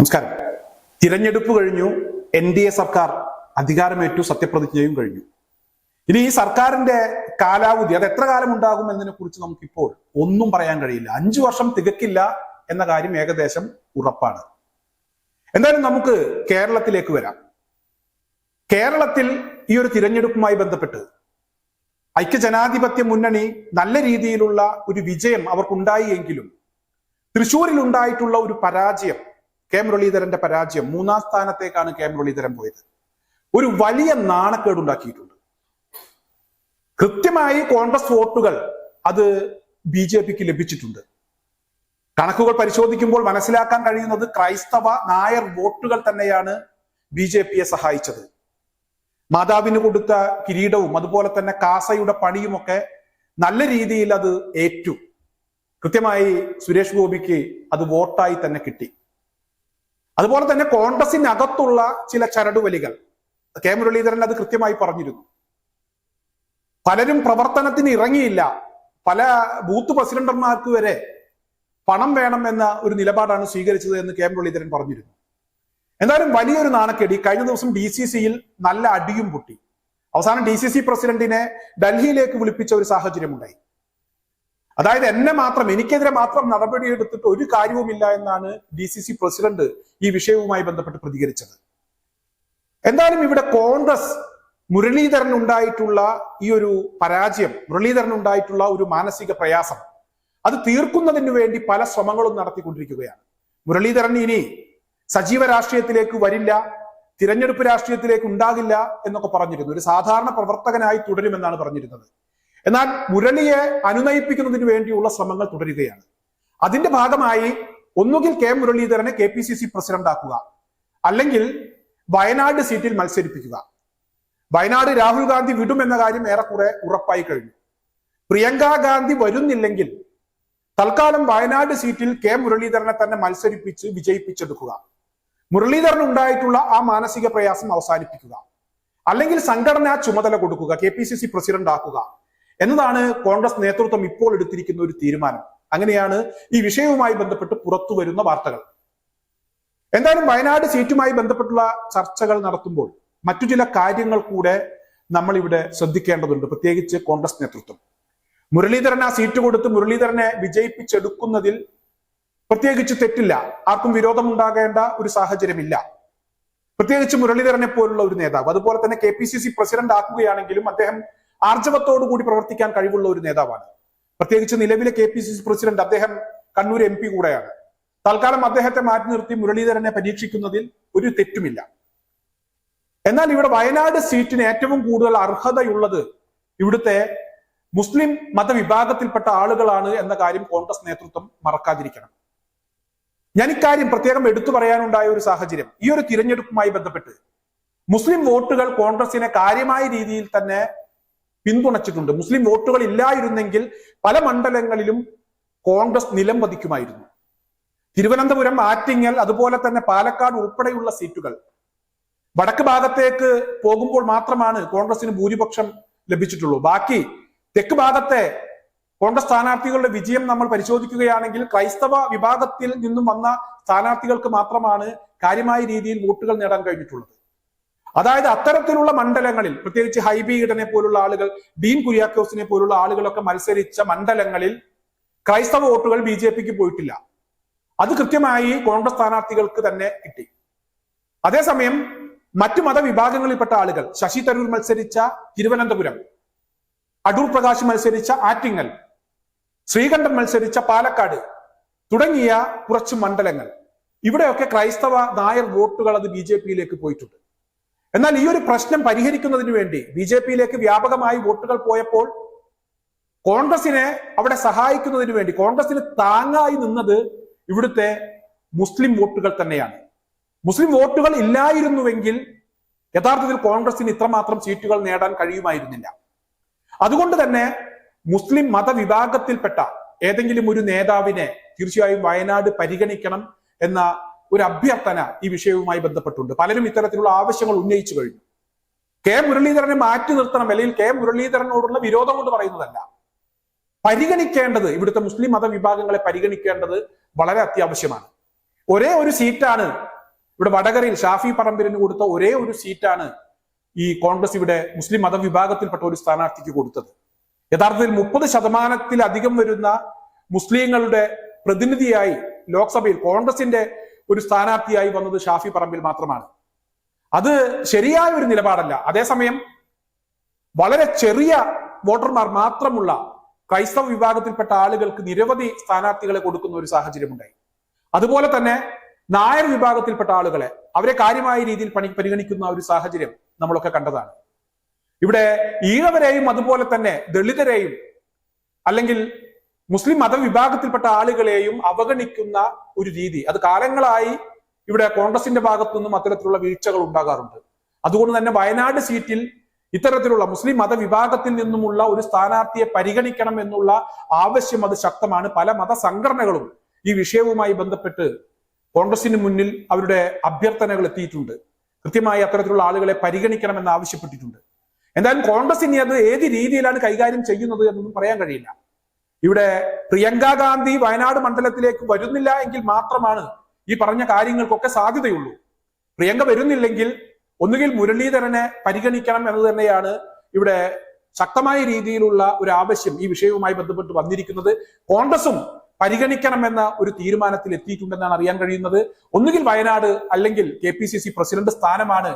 നമസ്കാരം. തിരഞ്ഞെടുപ്പ് കഴിഞ്ഞു എൻ ഡി എ സർക്കാർ അധികാരമേറ്റു സത്യപ്രതിജ്ഞയും കഴിഞ്ഞു. ഇനി ഈ സർക്കാരിന്റെ കാലാവധി അത് എത്ര കാലം ഉണ്ടാകും എന്നതിനെ കുറിച്ച് നമുക്കിപ്പോൾ ഒന്നും പറയാൻ കഴിയില്ല. അഞ്ചു വർഷം തികക്കില്ല എന്ന കാര്യം ഏകദേശം ഉറപ്പാണ്. എന്തായാലും നമുക്ക് കേരളത്തിലേക്ക് വരാം. കേരളത്തിൽ ഈ ഒരു തിരഞ്ഞെടുപ്പുമായി ബന്ധപ്പെട്ട് ഐക്യജനാധിപത്യ മുന്നണി നല്ല രീതിയിലുള്ള ഒരു വിജയം അവർക്കുണ്ടായി എങ്കിലും തൃശൂരിൽ ഉണ്ടായിട്ടുള്ള ഒരു പരാജയം കെ മുരളീധരന്റെ പരാജയം മൂന്നാം സ്ഥാനത്തേക്കാണ് കെ മുരളീധരൻ പോയത്. ഒരു വലിയ നാണക്കേടുണ്ടാക്കിയിട്ടുണ്ട്. കൃത്യമായി കോൺഗ്രസ് വോട്ടുകൾ അത് ബി ജെ പിക്ക് ലഭിച്ചിട്ടുണ്ട്. കണക്കുകൾ പരിശോധിക്കുമ്പോൾ മനസ്സിലാക്കാൻ കഴിയുന്നത് ക്രൈസ്തവ നായർ വോട്ടുകൾ തന്നെയാണ് ബി ജെ പിയെ സഹായിച്ചത്. മാതാവിന് കൊടുത്ത കിരീടവും അതുപോലെ തന്നെ കാസയുടെ പണിയുമൊക്കെ നല്ല രീതിയിൽ അത് ഏറ്റു. കൃത്യമായി സുരേഷ് ഗോപിക്ക് അത് വോട്ടായി തന്നെ കിട്ടി. അതുപോലെ തന്നെ കോൺഗ്രസിനകത്തുള്ള ചില ചരടുവലികൾ. കെ മുരളീധരൻ അത് കൃത്യമായി പറഞ്ഞിരുന്നു. പലരും പ്രവർത്തനത്തിന് ഇറങ്ങിയില്ല. പല ബൂത്ത് പ്രസിഡന്റർമാർക്ക് വരെ പണം വേണം എന്ന ഒരു നിലപാടാണ് സ്വീകരിച്ചത് എന്ന് കെ മുരളീധരൻ പറഞ്ഞിരുന്നു. എന്തായാലും വലിയൊരു നാണക്കേടി. കഴിഞ്ഞ ദിവസം ഡി സി സിയിൽ നല്ല അടിയും പൊട്ടി. അവസാനം ഡി സി സി പ്രസിഡന്റിനെ ഡൽഹിയിലേക്ക് വിളിപ്പിച്ച ഒരു സാഹചര്യമുണ്ടായി. അതായത് എന്നെ മാത്രം എനിക്കെതിരെ മാത്രം നടപടിയെടുത്തിട്ട് ഒരു കാര്യവുമില്ല എന്നാണ് ഡി സി സി പ്രസിഡന്റ് ഈ വിഷയവുമായി ബന്ധപ്പെട്ട് പ്രതികരിച്ചത്. എന്തായാലും ഇവിടെ കോൺഗ്രസ് മുരളീധരൻ ഉണ്ടായിട്ടുള്ള ഈ ഒരു പരാജയം മുരളീധരൻ ഉണ്ടായിട്ടുള്ള ഒരു മാനസിക പ്രയാസം അത് തീർക്കുന്നതിന് വേണ്ടി പല ശ്രമങ്ങളും നടത്തിക്കൊണ്ടിരിക്കുകയാണ്. മുരളീധരൻ ഇനി സജീവ രാഷ്ട്രീയത്തിലേക്ക് വരില്ല തിരഞ്ഞെടുപ്പ് രാഷ്ട്രീയത്തിലേക്ക് ഉണ്ടാകില്ല എന്നൊക്കെ പറഞ്ഞിരുന്നു. ഒരു സാധാരണ പ്രവർത്തകനായി തുടരുമെന്നാണ് പറഞ്ഞിരുന്നത്. എന്നാൽ മുരളിയെ അനുനയിപ്പിക്കുന്നതിന് വേണ്ടിയുള്ള ശ്രമങ്ങൾ തുടരുകയാണ്. അതിന്റെ ഭാഗമായി ഒന്നുകിൽ കെ. മുരളീധരനെ K P C C president ആക്കുക അല്ലെങ്കിൽ വയനാട് സീറ്റിൽ മത്സരിപ്പിക്കുക. വയനാട് രാഹുൽ ഗാന്ധി വിടുമെന്ന കാര്യം ഏറെക്കുറെ ഉറപ്പായി കഴിഞ്ഞു. പ്രിയങ്ക ഗാന്ധി വരുന്നില്ലെങ്കിൽ തൽക്കാലം വയനാട് സീറ്റിൽ കെ. മുരളീധരനെ തന്നെ മത്സരിപ്പിച്ച് വിജയിപ്പിച്ചെടുക്കുക. മുരളീധരൻ ഉണ്ടായിട്ടുള്ള ആ മാനസിക പ്രയാസം അവസാനിപ്പിക്കുക. അല്ലെങ്കിൽ സംഘടന ചുമതല കൊടുക്കുക K P C C president ആക്കുക എന്നതാണ് കോൺഗ്രസ് നേതൃത്വം ഇപ്പോൾ എടുത്തിരിക്കുന്ന ഒരു തീരുമാനം. അങ്ങനെയാണ് ഈ വിഷയവുമായി ബന്ധപ്പെട്ട് പുറത്തു വരുന്ന വാർത്തകൾ. എന്തായാലും വയനാട് സീറ്റുമായി ബന്ധപ്പെട്ടുള്ള ചർച്ചകൾ നടത്തുമ്പോൾ മറ്റു ചില കാര്യങ്ങൾ കൂടെ നമ്മൾ ഇവിടെ ശ്രദ്ധിക്കേണ്ടതുണ്ട് പ്രത്യേകിച്ച് കോൺഗ്രസ് നേതൃത്വം. മുരളീധരൻ ആ സീറ്റ് കൊടുത്ത് മുരളീധരനെ വിജയിപ്പിച്ചെടുക്കുന്നതിൽ പ്രത്യേകിച്ച് തെറ്റില്ല. ആർക്കും വിരോധമുണ്ടാകേണ്ട ഒരു സാഹചര്യമില്ല. പ്രത്യേകിച്ച് മുരളീധരനെ പോലുള്ള ഒരു നേതാവ് അതുപോലെ തന്നെ K P C C president ആക്കുകയാണെങ്കിലും അദ്ദേഹം ആർജവത്തോടു കൂടി പ്രവർത്തിക്കാൻ കഴിവുള്ള ഒരു നേതാവാണ്. പ്രത്യേകിച്ച് നിലവിലെ K P C C president അദ്ദേഹം കണ്ണൂർ എം പി കൂടെയാണ്. തൽക്കാലം അദ്ദേഹത്തെ മാറ്റി നിർത്തി മുരളീധരനെ പരീക്ഷിക്കുന്നതിൽ ഒരു തെറ്റുമില്ല. എന്നാൽ ഇവിടെ വയനാട് സീറ്റിന് ഏറ്റവും കൂടുതൽ അർഹതയുള്ളത് ഇവിടുത്തെ മുസ്ലിം മതവിഭാഗത്തിൽപ്പെട്ട ആളുകളാണ് എന്ന കാര്യം കോൺഗ്രസ് നേതൃത്വം മറക്കാതിരിക്കണം. ഞാൻ ഇക്കാര്യം പ്രത്യേകം എടുത്തു പറയാനുണ്ടായ ഒരു സാഹചര്യം. ഈ ഒരു തിരഞ്ഞെടുപ്പുമായി ബന്ധപ്പെട്ട് മുസ്ലിം വോട്ടുകൾ കോൺഗ്രസിനെ കാര്യമായ രീതിയിൽ തന്നെ പിന്തുണച്ചിട്ടുണ്ട്. മുസ്ലിം വോട്ടുകൾ ഇല്ലായിരുന്നെങ്കിൽ പല മണ്ഡലങ്ങളിലും കോൺഗ്രസ് നിലം പതിക്കുമായിരുന്നു. തിരുവനന്തപുരം ആറ്റിങ്ങൽ അതുപോലെ തന്നെ പാലക്കാട് ഉൾപ്പെടെയുള്ള സീറ്റുകൾ. വടക്ക് ഭാഗത്തേക്ക് പോകുമ്പോൾ മാത്രമാണ് കോൺഗ്രസിന് ഭൂരിപക്ഷം ലഭിച്ചിട്ടുള്ളൂ. ബാക്കി തെക്ക് ഭാഗത്തെ കോൺഗ്രസ് സ്ഥാനാർത്ഥികളുടെ വിജയം നമ്മൾ പരിശോധിക്കുകയാണെങ്കിൽ ക്രൈസ്തവ വിഭാഗത്തിൽ നിന്നും വന്ന സ്ഥാനാർത്ഥികൾക്ക് മാത്രമാണ് കാര്യമായ രീതിയിൽ വോട്ടുകൾ നേടാൻ കഴിഞ്ഞിട്ടുള്ളത്. അതായത് അത്തരത്തിലുള്ള മണ്ഡലങ്ങളിൽ പ്രത്യേകിച്ച് ഹൈബി ഈഡനെ പോലുള്ള ആളുകൾ ഡീൻ കുര്യാക്കോസിനെ പോലുള്ള ആളുകളൊക്കെ മത്സരിച്ച മണ്ഡലങ്ങളിൽ ക്രൈസ്തവ വോട്ടുകൾ ബി ജെ പിക്ക് പോയിട്ടില്ല. അത് കൃത്യമായി കോൺഗ്രസ് സ്ഥാനാർത്ഥികൾക്ക് തന്നെ കിട്ടി. അതേസമയം മറ്റു മതവിഭാഗങ്ങളിൽപ്പെട്ട ആളുകൾ ശശി തരൂർ മത്സരിച്ച തിരുവനന്തപുരം അടൂർ പ്രകാശ് മത്സരിച്ച ആറ്റിങ്ങൽ ശ്രീകണ്ഠൻ മത്സരിച്ച പാലക്കാട് തുടങ്ങിയ കുറച്ച് മണ്ഡലങ്ങൾ. ഇവിടെയൊക്കെ ക്രൈസ്തവ നായർ വോട്ടുകൾ അത് ബി ജെ പിയിലേക്ക് പോയിട്ടുണ്ട്. എന്നാൽ ഈ ഒരു പ്രശ്നം പരിഹരിക്കുന്നതിന് വേണ്ടി ബി ജെ പിയിലേക്ക് വ്യാപകമായി വോട്ടുകൾ പോയപ്പോൾ കോൺഗ്രസിനെ അവിടെ സഹായിക്കുന്നതിന് വേണ്ടി കോൺഗ്രസിന് താങ്ങായി നിന്നത് ഇവിടുത്തെ മുസ്ലിം വോട്ടുകൾ തന്നെയാണ്. മുസ്ലിം വോട്ടുകൾ ഇല്ലായിരുന്നുവെങ്കിൽ യഥാർത്ഥത്തിൽ കോൺഗ്രസിന് ഇത്രമാത്രം സീറ്റുകൾ നേടാൻ കഴിയുമായിരുന്നില്ല. അതുകൊണ്ട് തന്നെ മുസ്ലിം മതവിഭാഗത്തിൽപ്പെട്ട ഏതെങ്കിലും ഒരു നേതാവിനെ തീർച്ചയായും വയനാട് പരിഗണിക്കണം എന്ന ഒരു അഭ്യർത്ഥന ഈ വിഷയവുമായി ബന്ധപ്പെട്ടുണ്ട്. പലരും ഇത്തരത്തിലുള്ള ആവശ്യങ്ങൾ ഉന്നയിച്ചു കഴിഞ്ഞു. കെ മുരളീധരനെ മാറ്റി നിർത്തണം അല്ലെങ്കിൽ കെ മുരളീധരനോടുള്ള വിരോധം കൊണ്ട് പറയുന്നതല്ല. പരിഗണിക്കേണ്ടത് ഇവിടുത്തെ മുസ്ലിം മതവിഭാഗങ്ങളെ പരിഗണിക്കേണ്ടത് വളരെ അത്യാവശ്യമാണ്. ഒരേ ഒരു സീറ്റാണ് ഇവിടെ വടകരയിൽ ഷാഫി പറമ്പിലിന് കൊടുത്ത ഒരേ ഒരു സീറ്റാണ് ഈ കോൺഗ്രസ് ഇവിടെ മുസ്ലിം മതവിഭാഗത്തിൽപ്പെട്ട ഒരു സ്ഥാനാർത്ഥിക്ക് കൊടുത്തത്. യഥാർത്ഥത്തിൽ മുപ്പത് ശതമാനത്തിലധികം വരുന്ന മുസ്ലിങ്ങളുടെ പ്രതിനിധിയായി ലോക്സഭയിൽ കോൺഗ്രസിന്റെ ഒരു സ്ഥാനാർത്ഥിയായി വന്നത് ഷാഫി പറമ്പിൽ മാത്രമാണ്. അത് ശരിയായ ഒരു നിലപാടല്ല. അതേസമയം വളരെ ചെറിയ വോട്ടർമാർ മാത്രമുള്ള ക്രൈസ്തവ വിഭാഗത്തിൽപ്പെട്ട ആളുകൾക്ക് നിരവധി സ്ഥാനാർത്ഥികളെ കൊടുക്കുന്ന ഒരു സാഹചര്യമുണ്ടായി. അതുപോലെ തന്നെ നായർ വിഭാഗത്തിൽപ്പെട്ട ആളുകളെ അവരെ കാര്യമായ രീതിയിൽ പണി പരിഗണിക്കുന്ന ഒരു സാഹചര്യം നമ്മളൊക്കെ കണ്ടതാണ്. ഇവിടെ ഈഴവരെയും അതുപോലെ തന്നെ ദളിതരെയും അല്ലെങ്കിൽ മുസ്ലിം മതവിഭാഗത്തിൽപ്പെട്ട ആളുകളെയും അവഗണിക്കുന്ന ഒരു രീതി. അത് കാലങ്ങളായി ഇവിടെ കോൺഗ്രസിന്റെ ഭാഗത്തു നിന്നും അത്തരത്തിലുള്ള വീഴ്ചകൾ ഉണ്ടാകാറുണ്ട്. അതുകൊണ്ട് തന്നെ വയനാട് സീറ്റിൽ ഇത്തരത്തിലുള്ള മുസ്ലിം മതവിഭാഗത്തിൽ നിന്നുമുള്ള ഒരു സ്ഥാനാർത്ഥിയെ പരിഗണിക്കണം എന്നുള്ള ആവശ്യം അത് ശക്തമാണ്. പല മത സംഘടനകളും ഈ വിഷയവുമായി ബന്ധപ്പെട്ട് കോൺഗ്രസിന് മുന്നിൽ അവരുടെ അഭ്യർത്ഥനകൾ എത്തിയിട്ടുണ്ട്. കൃത്യമായി അത്തരത്തിലുള്ള ആളുകളെ പരിഗണിക്കണമെന്ന് ആവശ്യപ്പെട്ടിട്ടുണ്ട്. എന്തായാലും കോൺഗ്രസ് ഇനി അത് ഏത് രീതിയിലാണ് കൈകാര്യം ചെയ്യുന്നത് എന്നൊന്നും പറയാൻ കഴിയില്ല. ഇവിടെ പ്രിയങ്ക ഗാന്ധി വയനാട് മണ്ഡലത്തിലേക്ക് വരുന്നില്ല എങ്കിൽ മാത്രമാണ് ഈ പറഞ്ഞ കാര്യങ്ങൾക്കൊക്കെ സാധ്യതയുള്ളൂ. പ്രിയങ്ക വരുന്നില്ലെങ്കിൽ ഒന്നുകിൽ മുരളീധരനെ പരിഗണിക്കണം എന്ന് തന്നെയാണ് ഇവിടെ ശക്തമായ രീതിയിലുള്ള ഒരു ആവശ്യം ഈ വിഷയവുമായി ബന്ധപ്പെട്ട് വന്നിരിക്കുന്നത്. കോൺഗ്രസും പരിഗണിക്കണമെന്ന ഒരു തീരുമാനത്തിൽ എത്തിയിട്ടുണ്ടെന്നാണ് അറിയാൻ കഴിയുന്നത്. ഒന്നുകിൽ വയനാട് അല്ലെങ്കിൽ K P C C president സ്ഥാനമാണ്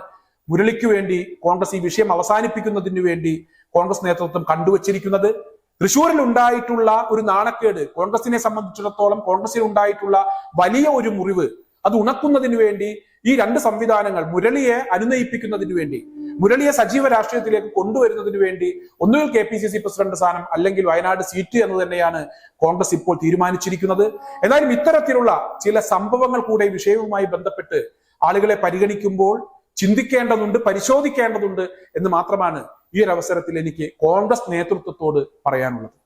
മുരളിക്ക് വേണ്ടി കോൺഗ്രസ് ഈ വിഷയം അവസാനിപ്പിക്കുന്നതിന് വേണ്ടി കോൺഗ്രസ് നേതൃത്വം കണ്ടുവച്ചിരിക്കുന്നത്. തൃശൂരിൽ ഉണ്ടായിട്ടുള്ള ഒരു നാണക്കേട് കോൺഗ്രസിനെ സംബന്ധിച്ചിടത്തോളം കോൺഗ്രസിൽ ഉണ്ടായിട്ടുള്ള വലിയ ഒരു മുറിവ് അത് ഉണക്കുന്നതിന് വേണ്ടി ഈ രണ്ട് സംവിധാനങ്ങൾ മുരളിയെ അനുനയിപ്പിക്കുന്നതിന് വേണ്ടി മുരളിയെ സജീവ രാഷ്ട്രീയത്തിലേക്ക് കൊണ്ടുവരുന്നതിന് വേണ്ടി ഒന്നുകിൽ K P C C president സ്ഥാനം അല്ലെങ്കിൽ വയനാട് സീറ്റ് എന്ന് തന്നെയാണ് കോൺഗ്രസ് ഇപ്പോൾ തീരുമാനിച്ചിരിക്കുന്നത്. എന്നാലും ഇത്തരത്തിലുള്ള ചില സംഭവങ്ങൾ കൂടെ വിഷയവുമായി ബന്ധപ്പെട്ട് ആളുകളെ പരിഗണിക്കുമ്പോൾ ചിന്തിക്കേണ്ടതുണ്ട് പരിശോധിക്കേണ്ടതുണ്ട് എന്ന് മാത്രമാണ് ഈ ഒരു അവസരത്തിൽ എനിക്ക് കോൺഗ്രസ് നേതൃത്വത്തോട് പറയാനുള്ളത്.